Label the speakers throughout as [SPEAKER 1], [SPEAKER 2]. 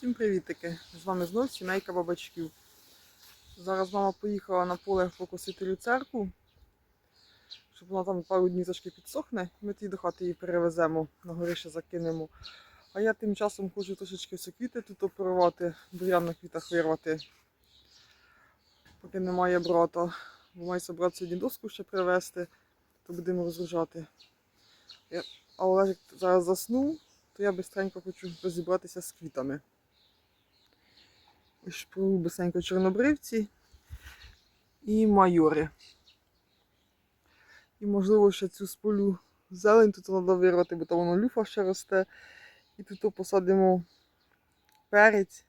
[SPEAKER 1] Всім привітики! З вами знов сімейка бабачків. Зараз мама поїхала на поле покосити люцерку, щоб вона там пару днів трошки підсохне, ми тоді до хати її перевеземо, на горище закинемо. А я тим часом хочу трошечки все квіти тут оперувати, бурян на квітах вирвати, поки немає брата. Бо маю собрати сьогодні доску ще привезти, то будемо розгружати. Я- А Олежик зараз заснув, то я бистренько хочу розібратися з квітами. Шпру чорнобривці і майори. І можливо ще цю сполю зелень тут треба вирвати, бо там воно люфа ще росте. І тут посадимо перець.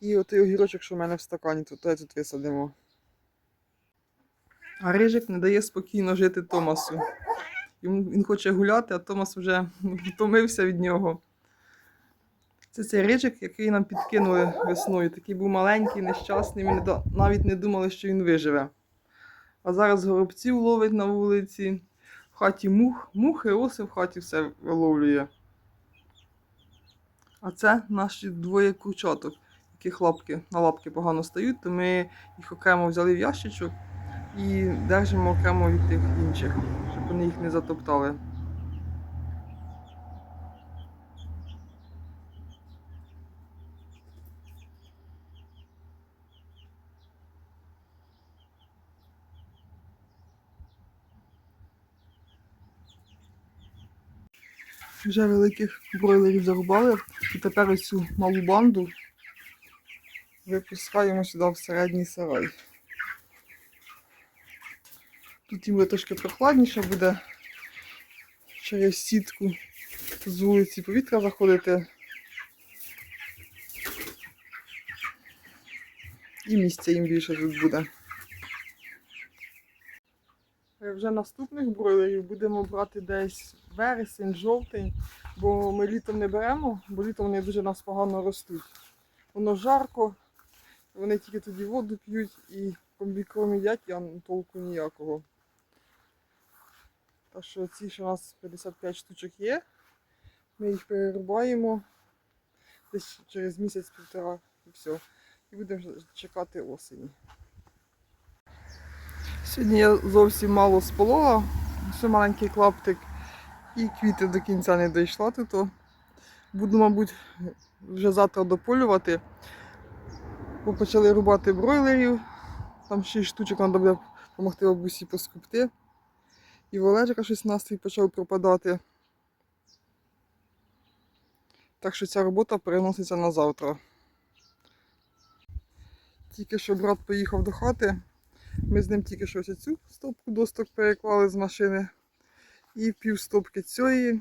[SPEAKER 1] І отой огірочок, що в мене в стакані, то тут висадимо. А рижик не дає спокійно жити Томасу. Він хоче гуляти, а Томас вже втомився від нього. Це цей рижик, який нам підкинули весною. Такий був маленький, нещасний. Ми навіть не думали, що він виживе. А зараз горобців ловить на вулиці, в хаті мух, мухи, оси в хаті все виловлює. А це наші двоє курчаток, яких лапки, на лапки погано стають, то ми їх окремо взяли в ящичок і держимо окремо від тих інших, щоб вони їх не затоптали. Вже великих бройлерів зарубали, і тепер ось цю малу банду випускаємо сюди в середній сарай. Тут їм трошки прохладніше буде через сітку з вулиці повітря заходити. І місця їм більше тут буде. Е, Вже наступних бройлерів будемо брати десь вересень, жовтень, бо ми літом не беремо, бо літом вони дуже нас погано ростуть. Воно жарко, вони тільки тоді воду п'ють і комбікром їдять, а толку ніякого. Так що ці, що у нас 55 штучок є, ми їх перерубаємо десь через місяць-півтора і все. І будемо чекати осені. Сьогодні я зовсім мало сполола, ще маленький клаптик і квіти до кінця не дійшла тут. Буду, мабуть, вже завтра дополювати, бо почали рубати бройлерів. Там 6 штучок треба буде допомогти бабусі поскупти. І в щось настрій почав пропадати. Так що ця робота переноситься на завтра. Тільки що брат поїхав до хати. Ми з ним тільки що цю стопку досток переклали з машини. І пів стопки цієї.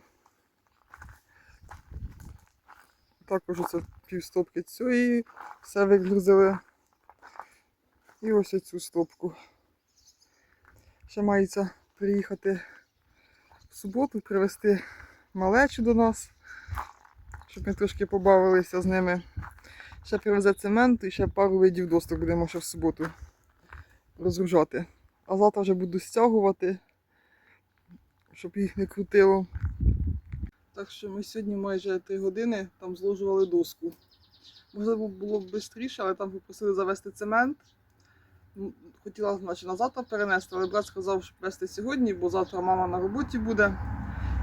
[SPEAKER 1] Також оце пів стопки цієї. Все вигрузили. І ось цю стопку. Ще мається приїхати в суботу, привезти малечу до нас, щоб ми трошки побавилися з ними. Ще привезе цементу і ще пару видів досток будемо ще в суботу розгружати. А завтра вже буду стягувати, щоб їх не крутило. Так що ми сьогодні майже 3 години там зложували доску. Можливо, було б швидше, але там попросили завести цемент. Хотіла значить, на завтра перенести, але брат сказав, щоб вести сьогодні, бо завтра мама на роботі буде.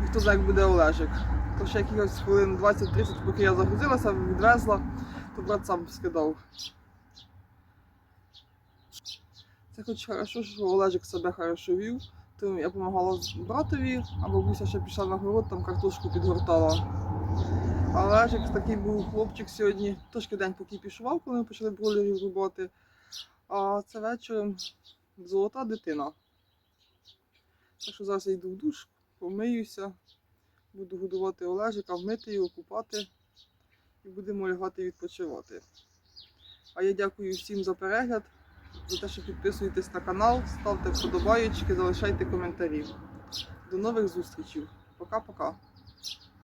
[SPEAKER 1] І хто знає, як буде Олежик. То ще якихось хвилин 20-30, поки я загрузилася, відвезла, то брат сам скидав. Це хоч хорошо, що Олежик себе хорошо вів. То я допомагала братові, а бабуся ще пішла на город, там картошку підгортала. А Олежик такий був хлопчик сьогодні, трошки день поки пішував, коли ми почали бройлерів рубати. А це вечором золота дитина. Так що зараз я йду в душ, помиюся, буду годувати Олежика, вмити його, купати і будемо лягати відпочивати. А я дякую всім за перегляд, за те, що підписуєтесь на канал, ставте вподобаєчки, залишайте коментарі. До нових зустрічей. Пока-пока.